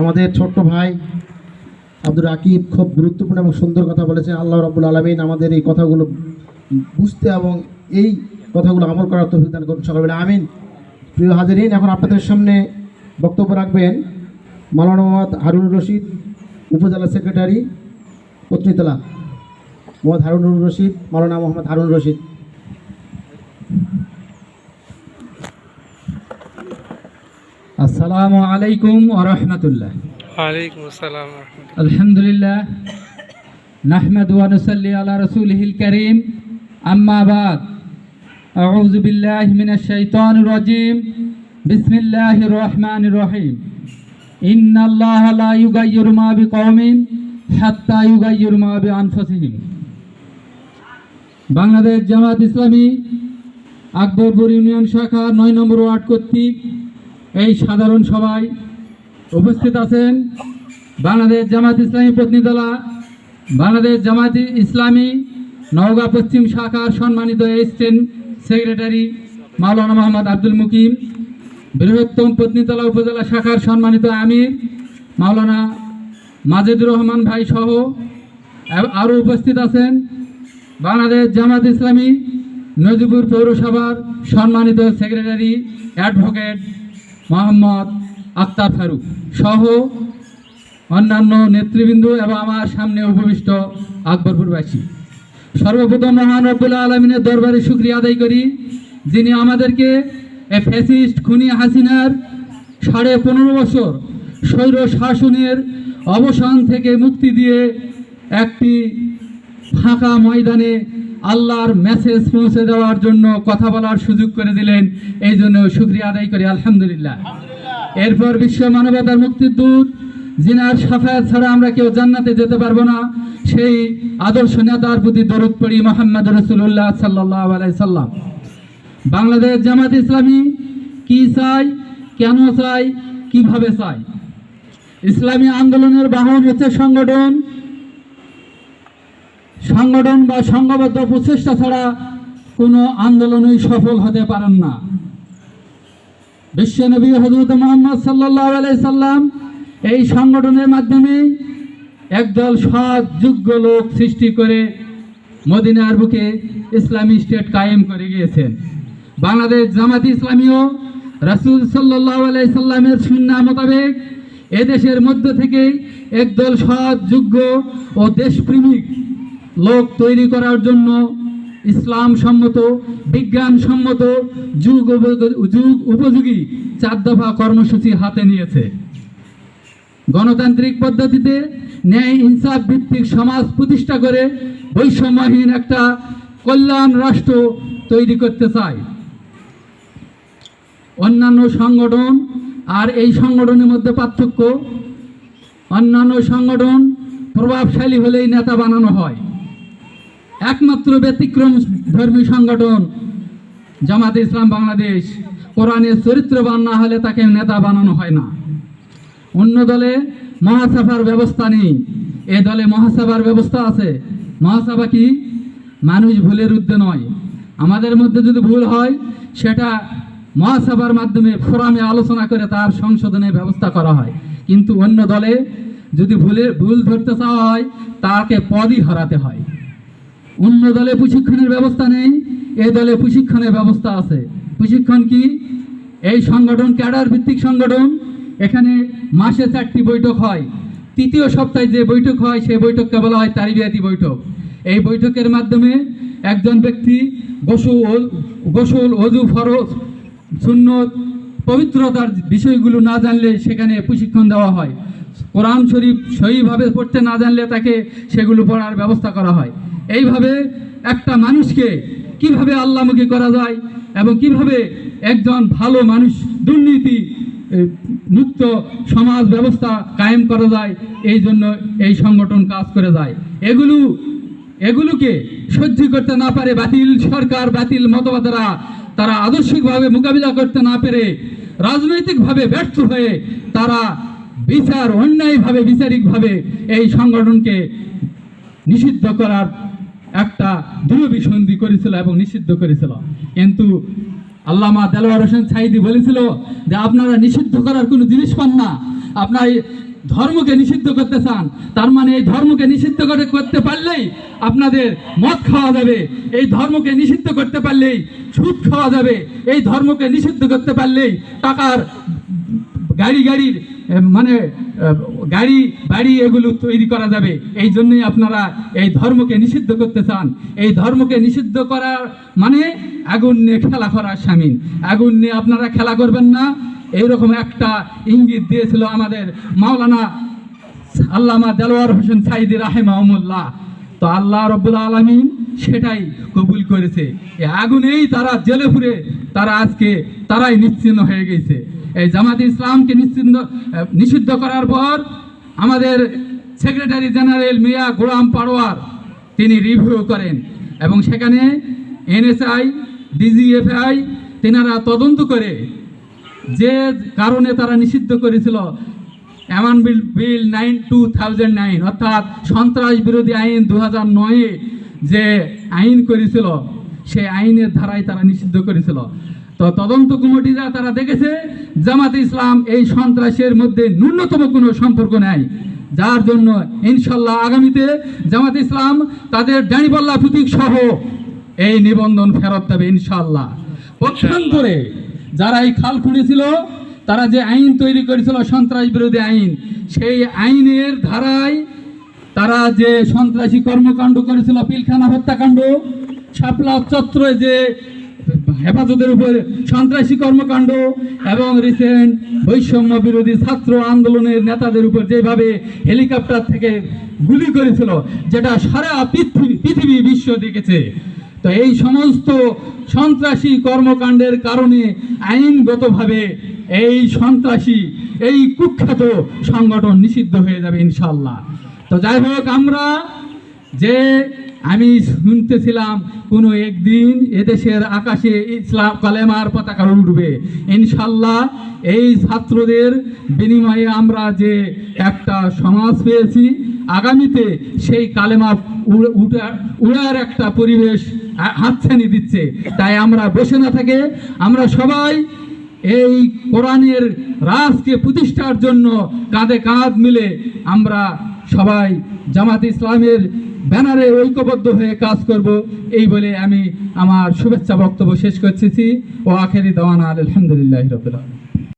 আমাদের ছোট্ট ভাই আব্দুর রাকিব খুব গুরুত্বপূর্ণ এবং সুন্দর কথা বলেছেন আল্লাহ রাবুল আলমিন আমাদের এই কথাগুলো বুঝতে এবং এই কথাগুলো আমল করার তৌফিক করুন সকালবেলা আমিন। প্রিয় হাজারিন, এখন আপনাদের সামনে বক্তব্য রাখবেন মাওলানা মোহাম্মদ হারুনুর রশিদ, উপজেলা সেক্রেটারি, পত্নীতলা। মোহাম্মদ হারুনুর রশিদ, মাওলানা মোহাম্মদ হারুন রশিদ। আসসালামু আলাইকুম ওরহমতুল্লাহ ওয়ালাইকুম আসসালাম রহমতুল্লাহ। আলহামদুলিল্লাহ নাহমাদ ওয়া নুসাল্লি আলা রাসূলিহিল কারীম। আম্মা বাদ। আউযু বিল্লাহি মিনাশ শাইতানির রাজীম। বিসমিল্লাহির রহমানির রহিম। ইন্নাল্লাহা লা ইউগাইয়িরু মা বিকওমিন হাত্তা ইউগাইয়িরু মা বিআনফুসিহিম। বাংলাদেশ জামাত ইসলামী আকবরপুর ইউনিয়ন শাখা নয় নম্বর ওয়ার্ড কর্তৃক এই সাধারণ সভায় উপস্থিত আছেন বাংলাদেশ জামাত ইসলামী প্রতিনিধি বাংলাদেশ জামাত ইসলামী নওগাঁ পশ্চিম শাখার সম্মানিত এসিস্ট্যান্ট সেক্রেটারি মাওলানা মোহাম্মদ আব্দুল মুকিম, বৃহত্তম পত্নীতলা উপজেলা শাখার সম্মানিত আমির মাওলানা মাজেদুর রহমান ভাই সহ আরও উপস্থিত আছেন বাংলাদেশ জামাত ইসলামী নজিবুর পৌরসভার সম্মানিত সেক্রেটারি অ্যাডভোকেট মোহাম্মদ আক্তার ফারুক সহ অন্যান্য নেতৃবৃন্দ এবং আমার সামনে উপবিষ্ট আকবরপুরবাসী সর্বপ্রথম মহান রব্বুল আলমিনের দরবারে শুক্রিয়া আদায় করি, যিনি আমাদেরকে ফ্যাসিস্ট খুনি হাসিনার সাড়ে পনেরো বছর স্বৈর শাসনের অবসান থেকে মুক্তি দিয়ে একটি ফাঁকা ময়দানে আল্লাহর মেসেজ পৌঁছে দেওয়ার জন্য কথা বলার সুযোগ করে দিলেন। এই জন্য শুক্রিয়া আদায় করি আলহামদুলিল্লাহ। এরপর বিশ্ব মানবতার মুক্তির দূত জিনার সাফায়াত ছাড়া আমরা কেউ জান্নাতে যেতে পারব না সেই আদর্শ নেতার প্রতি দরুদ পড়ি মোহাম্মদ রসুল্লাহ সাল্লাহ আলাই সাল্লাম। বাংলাদেশ জামাত ইসলামী কি চাই কেন চাই কীভাবে চাই ইসলামী আন্দোলনের বাহন হচ্ছে সংগঠন সংগঠন বা সংঘবদ্ধ প্রচেষ্টা ছাড়া কোনো আন্দোলনই সফল হতে পারেন না। বিশ্বনবী হজরত মোহাম্মদ সাল্লাহ সাল্লাম এই সংগঠনের মাধ্যমে একদল সৎ যোগ্য লোক সৃষ্টি করে মদিনার বুকে ইসলামী স্টেট কায়েম করে গিয়েছেন। বাংলাদেশ জামাত ইসলামীও রাসুল সাল্লাহ আলাই সাল্লামের সুন্না মোতাবেক এদেশের মধ্য থেকে একদল সৎ যোগ্য ও দেশপ্রেমিক লোক তৈরি করার জন্য ইসলাম সম্মত বিজ্ঞান সম্মত যুগ যুগ উপযোগী চার দফা কর্মসূচি হাতে নিয়েছে। গণতান্ত্রিক পদ্ধতিতে ন্যায় ইনসাফ ভিত্তিক সমাজ প্রতিষ্ঠা করে বৈষম্যহীন একটা কল্যাণ রাষ্ট্র তৈরি করতে চায়। অন্যান্য সংগঠন আর এই সংগঠনের মধ্যে পার্থক্য, অন্যান্য সংগঠন প্রভাবশালী হলেই নেতা বানানো হয়। একমাত্র ব্যতিক্রম ধর্মী সংগঠন জামাতে ইসলাম বাংলাদেশ। কোরআনের চরিত্রবান না হলে তাকে নেতা বানানো হয় না। অন্য দলে মহাসভার ব্যবস্থা নেই। এ দলে মহাসভার ব্যবস্থা আছে। মহাসভা কি? মানুষ ভুলের উদ্দে নয়। আমাদের মধ্যে যদি ভুল হয়, সেটা মহাসভার মাধ্যমে ফোরামে আলোচনা করে তার সংশোধনের ব্যবস্থা করা হয়। কিন্তু অন্য দলে যদি ভুলের ভুল ধরতে চাওয়া হয়, তাকে পদই হারাতে হয়। অন্য দলে প্রশিক্ষণের ব্যবস্থা নেই, এ দলে প্রশিক্ষণের ব্যবস্থা আছে। প্রশিক্ষণ কি? এই সংগঠন ক্যাডার ভিত্তিক সংগঠন, এখানে মাসে চারটি বৈঠক হয়। তৃতীয় সপ্তাহে যে বৈঠক হয়, সেই বৈঠককে বলা হয় তারিবিয়াতি বৈঠক। এই বৈঠকের মাধ্যমে একজন ব্যক্তি গোসল গোসল, অজু, ফরজ, সুন্নত, পবিত্রতার বিষয়গুলো না জানলে সেখানে প্রশিক্ষণ দেওয়া হয়। কোরআন শরীফ সহিভাবে পড়তে না জানলে তাকে সেগুলো পড়ার ব্যবস্থা করা হয়। এইভাবে একটা মানুষকে কীভাবে আল্লামুখী করা যায় এবং কীভাবে একজন ভালো মানুষ দুর্নীতি মুক্ত সমাজ ব্যবস্থা কায়েম করা যায়, এই জন্য এই সংগঠন কাজ করে যায়। এগুলো, এগুলোকে সহ্য করতে না পারে বাতিল সরকার, বাতিল মতবাদেরা। তারা আদর্শিকভাবে মোকাবিলা করতে না পেরে রাজনৈতিকভাবে ব্যর্থ হয়ে তারা বিচার, অন্যায়ভাবে, বিচারিকভাবে এই সংগঠনকে নিষিদ্ধ করার একটা দূরভিসন্ধি করেছিল এবং নিষিদ্ধ করেছিল। কিন্তু আল্লামা দেলোয়ার হোসেন সাইদি বলেছিল যে, আপনারা নিষিদ্ধ করার কোনো জিনিস পান না। আপনার ধর্মকে নিষিদ্ধ করতে চান। তার মানে এই ধর্মকে নিষিদ্ধ করে করতে পারলেই আপনাদের মদ খাওয়া যাবে। এই ধর্মকে নিষিদ্ধ করতে পারলেই সুদ খাওয়া যাবে। এই ধর্মকে নিষিদ্ধ করতে পারলেই টাকার গাড়ি গাড়ির মানে গাড়ি, বাড়ি এগুলো তৈরি করা যাবে। এই জন্যই আপনারা এই ধর্মকে নিষিদ্ধ করতে চান। এই ধর্মকে নিষিদ্ধ করার মানে আগুন নিয়ে খেলা করার সামিল আগুন নিয়ে আপনারা খেলা করবেন না। এইরকম একটা ইঙ্গিত দিয়েছিল আমাদের মাওলানা আল্লামা দেলোয়ার হোসেন সাইদি রাহেমাহমুল্লাহ। তো আল্লাহ রব্বুল আলমিন সেটাই কবুল করেছে। আগুনেই তারা জেলে ফুরে তারা আজকে তারাই নিশ্চিন্ন হয়ে গেছে। এই জামাত ইসলামকে নিশ্চিন্ন আহ, নিষিদ্ধ করার পর আমাদের সেক্রেটারি জেনারেল মিয়া গোলাম পারোয়ার তিনি রিভিউ করেন এবং সেখানে এনএসআই ডিজিএফআই তেনারা তদন্ত করে যে কারণে তারা নিষিদ্ধ করেছিল। এমন bill bill nine two thousand nine অর্থাৎ সন্ত্রাস বিরোধী আইন দু হাজার নয়ে যে আইন করেছিল সেই আইনের ধারায় তারা নিষিদ্ধ করেছিল। তো তদন্ত কমিটিরা তারা দেখেছে, জামাত ইসলাম এই সন্ত্রাসের মধ্যে ন্যূনতম কোনো সম্পর্ক নেই। যার জন্য ইনশাল্লাহ আগামীতে জামাত ইসলাম, তাদের ডানিপাল্লা প্রতীক সহ এই নিবন্ধন ফেরত দেবে ইনশাল্লাহ। পক্ষান্তরে যারা এই খাল খুঁড়েছিল, তারা যে আইন তৈরি করেছিল, সন্ত্রাস বিরোধী আইন, সেই আইনের ধারায় তারা যে সন্ত্রাসী কর্মকাণ্ড করেছিল, পিলখানা হত্যাকাণ্ড, শাপলা চত্রে যে হেফাজতের উপর সন্ত্রাসী কর্মকাণ্ড এবং রিসেন্ট বৈষম্য বিরোধী ছাত্র আন্দোলনের নেতাদের উপর যেভাবে হেলিকপ্টার থেকে গুলি করেছিল, যেটা সারা পৃথিবী পৃথিবী বিশ্ব দেখেছে। তো এই সমস্ত সন্ত্রাসী কর্মকাণ্ডের কারণে আইনগতভাবে এই সন্ত্রাসী, এই কুখ্যাত সংগঠন নিষিদ্ধ হয়ে যাবে ইনশাল্লাহ তো যাই হোক, আমরা যে আমি শুনতেছিলাম কোনো একদিন এদেশের আকাশে ইসলাম কালেমার পতাকা উঠবে ইনশাল্লাহ এই ছাত্রদের বিনিময়ে আমরা যে একটা সমাজ পেয়েছি, আগামীতে সেই কালেমা উড়- উড়ার একটা পরিবেশ হাতছানি দিচ্ছে। তাই আমরা বসে না থেকে আমরা সবাই এই কোরআনের রাজকে প্রতিষ্ঠার জন্য কাঁধে কাঁধ মিলে আমরা সবাই জামাত ইসলামের ব্যানারে ঐক্যবদ্ধ হয়ে কাজ করব, এই বলে আমি আমার শুভেচ্ছা বক্তব্য শেষ করতেছি ও আখেরি দেওয়ানা আলহামদুলিল্লাহ রবিল